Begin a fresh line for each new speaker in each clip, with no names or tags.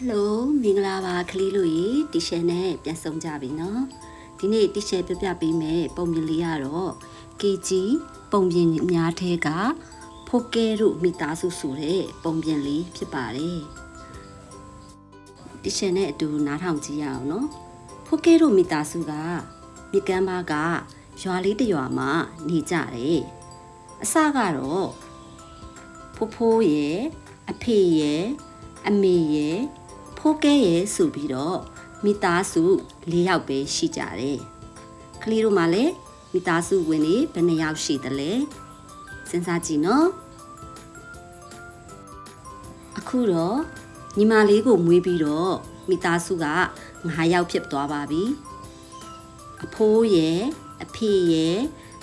ဟယ်လိုမင်္ဂလာပါခလေးတို့ရေတီရှယ်နဲ့ပြန်ဆုံကြပြီနော်ဒီနေ့တီရှယ်ပြပြပေးမယ်ပုံပြင်လေးကတော့ KG ပုံပြင်အများထဲကဖိုကဲတို့မိသားစုဆိုတဲ့ပုံပြင်လေးဖြစ်ပါတယ်တီရှယ်နဲ့အတူနားထောင်ကြည့်ရအောင်နော်ဖိုကဲတို့မိသားစုကမြကမ်းပါကရွာလေးတစ်ရွာမှာနေကြတယ်အစကတော့ဖိုးဖိုးရဲ့အဖေရဲ့အမေရဲ့ ဖိုးကဲရဲ့ဆိုပြီးတော့မိသားစု၄ယောက်ပဲရှိကြတယ်ကလေးတို့မှလည်းမိသားစုဝင်နေဘယ်နှယောက်ရှိသလဲစဉ်းစားကြည့်နော်အခုတော့ညီမလေးကိုမွေးပြီးတော့မိသားစုက9ယောက်ဖြစ်သွားပါပြီအဖိုးရဲ့အဖေရဲ့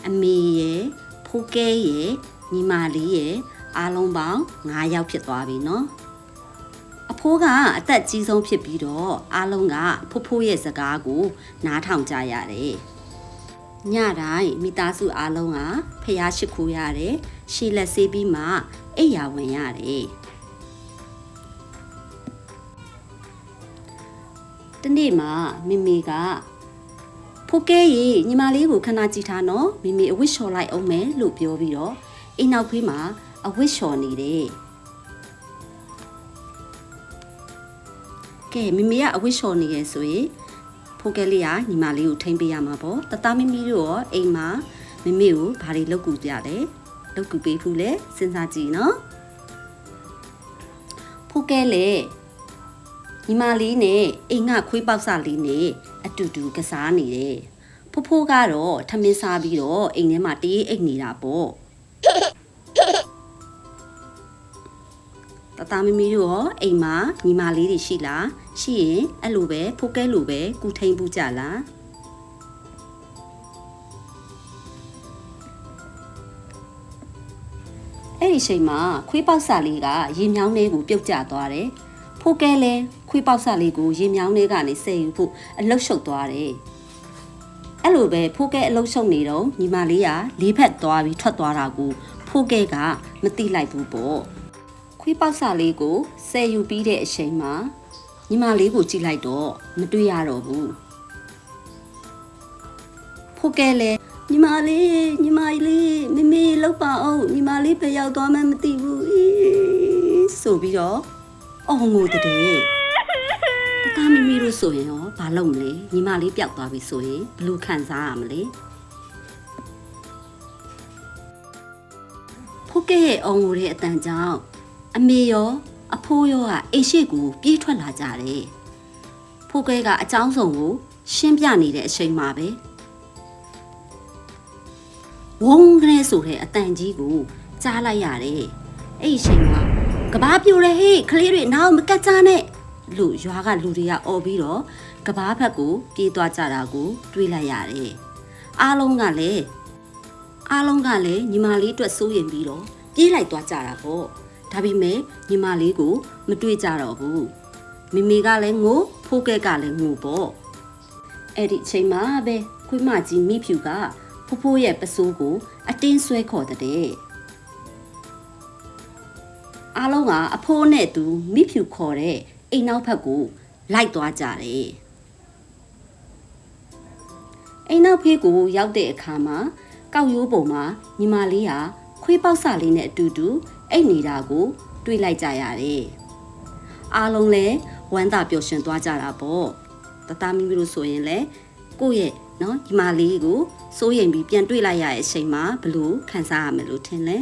အမေရဲ့ဖိုးကဲရဲ့ညီမလေးရဲ့အားလုံးပေါင်း9ယောက်ဖြစ်သွားပြီနော် အဖိုးကအသက်ကြီးဆုံးဖြစ်ပြီးတော့အားလုံးကဖိုးဖိုးရဲ့စကားကို နားထောင်ကြရတယ်။ညတိုင်းမိသားစုအားလုံးကဖျားရှိခိုးရတယ်။ရှီလက်ဆေးပြီးမှအိပ်ယာဝင်ရတယ်။တနေ့မှာမိမိကဖိုးကဲရေညီမလေးကိုခဏကြည့်ထားနော်မိမိအဝတ်လျှော်လိုက်အောင်မယ်လို့ပြောပြီးတော့အိမ်နောက်ဖေးမှာအဝတ်လျှော်နေတယ်။ ကဲမိမိကအဝတ်လျှော်နေရဆိုရင်ဖိုးကဲလေးကညီမလေးကိုထိမ့်ပေးရမှာပေါ့တသားမိမိတို့ရောအိမ်မှာမိမိကိုဘာတွေလုပ်ကူကြလဲလုပ်ကူပေးဘူးလဲစဉ်းစားကြည့်နော်ဖိုးကဲလေညီမလေးနဲ့အိမ်ကခွေးပေါက်စလေးနဲ့အတူတူကစားနေတယ်ဖိုးဖိုးကတော့ထမင်းစားပြီးတော့အိမ်ထဲမှာတေးအိတ်နေတာပေါ့ တသားမီမီတို့ရောအိမ်မှာညီမလေးတွေရှိလားရှိရင်အဲ့လိုပဲဖိုးကဲလိုပဲကူထိန်ပူကြလားအဲ့ဒီချိန်မှာခွေးပေါက်ဆာလေးကရေမြောင်းလေးကိုပြုတ်ကျသွားတယ်ဖိုးကဲလဲခွေးပေါက်ဆာလေးကိုရေမြောင်းလေးကနေဆယ်ယူဖို့အလုတ်ရှုပ်သွားတယ်အဲ့လိုပဲဖိုးကဲအလုတ်ရှုပ်နေတော့ညီမလေးကလေးဖက်သွားပြီးထွက်သွားတာကိုဖိုးကဲကမသိလိုက်ဘူးပေါ့ ခွေးပေါက်စာလေးကိုဆယ်ယူပြီးတဲ့အချိန်မှာညီမလေးကိုကြည့်လိုက်တော့မတွေ့ရတော့ဘူးဖိုးကဲလဲညီမလေးညီမလေးမမေလောက်ပါအောင်ညီမလေးဘယ်ရောက်သွားမှန်းမသိဘူးအီးဆိုပြီးတော့အော်ငိုတဲ့တသားမမီတို့ဆိုရင်ရောဘာလုပ်မလဲညီမလေးပျောက်သွားပြီဆိုရင်ဘယ်လိုခံစားရမလဲဖိုးကဲရဲ့အော်ငိုတဲ့အတန်ကြောင့် အမေရောအဖိုးရောကအိမ်ရှိကူပြေးထွက်လာကြတယ်။ဖိုးကဲကအကြောင်းစုံကို ရှင်းပြနေတဲ့အချိန်မှာပဲဝုန်းကနေဆိုတဲ့အတန်ကြီးကိုကြားလိုက်ရတယ်။အဲ့ဒီအချိန်မှာကဘာပြိုရဲဟေးကလေးတွေနောက်မကတ်ကြနဲ့လို့ရွာကလူတွေကអော်ပြီးတော့ကဘာဘက်ကိုပြေးသွားကြတာကိုတွေးလိုက်ရတယ်။အားလုံးကလည်းအားလုံးကလည်းညီမလေးအတွက်စိုးရင်ပြီးတော့ပြေးလိုက်သွားကြတာပေါ့။ ဒါပေမဲ့ညီမလေးကို မတွေ့ကြတော့ဘူးမိမိကလည်းငိုဖိုးကဲကလည်းငိုပေါ့အဲ့ဒီအချိန်မှာပဲခွေးမကြီးမိဖြူကဖိုးဖိုးရဲ့ပစိုးကို အတင်းဆွဲခေါ်တဲ့အားလုံးကအဖိုးနဲ့သူမိဖြူခေါ်တဲ့အိမ်နောက်ဘက်ကို လိုက်သွားကြတယ်အိမ်နောက်ဖေးကိုရောက်တဲ့အခါမှာကောက်ရိုးပုံမှာညီမလေးဟာ ခွေးပေါက်စလေးနဲ့အတူတူအိတ်နေတာကို တွေးလိုက်ကြရတယ်။အားလုံးလည်းဝမ်းသာပျော်ရွှင်သွားကြတာပေါ့။တသားမိမိတို့ဆိုရင်လည်းကိုယ့်ရဲ့နော်ဒီမလေးကိုစိုးရိမ်ပြီးပြန်တွေးလိုက်ရတဲ့အချိန်မှာဘလို့ခံစားရမယ်လို့ထင်လဲ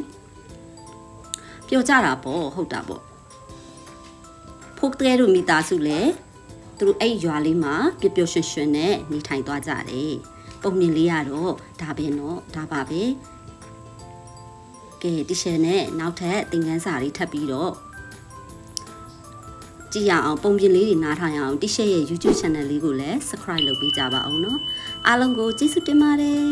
။ပျော်ကြတာပေါ့ဟုတ်တာပေါ့။ဖိုးတဲတို့မိသားစုလည်းသူတို့အဲ့ရွာလေးမှာပျော်ပျော်ရွှင်ရွှင်နဲ့နေထိုင်သွားကြတယ်။ပုံမြင်လေးရတော့ဒါပဲနော်ဒါပါပဲ။ ကဲတီရှယ်နဲ့နောက်ထပ်သင်ခန်းစာလေးထပ်ပြီးတော့ကြည့်ရအောင်ပုံပြင်လေးတွေနားထောင်ရအောင်တီရှယ်ရဲ့ YouTube channel လေးကိုလည်း subscribe လုပ်ပေးကြပါအောင်နော်အားလုံးကိုကျေးဇူးတင်ပါတယ်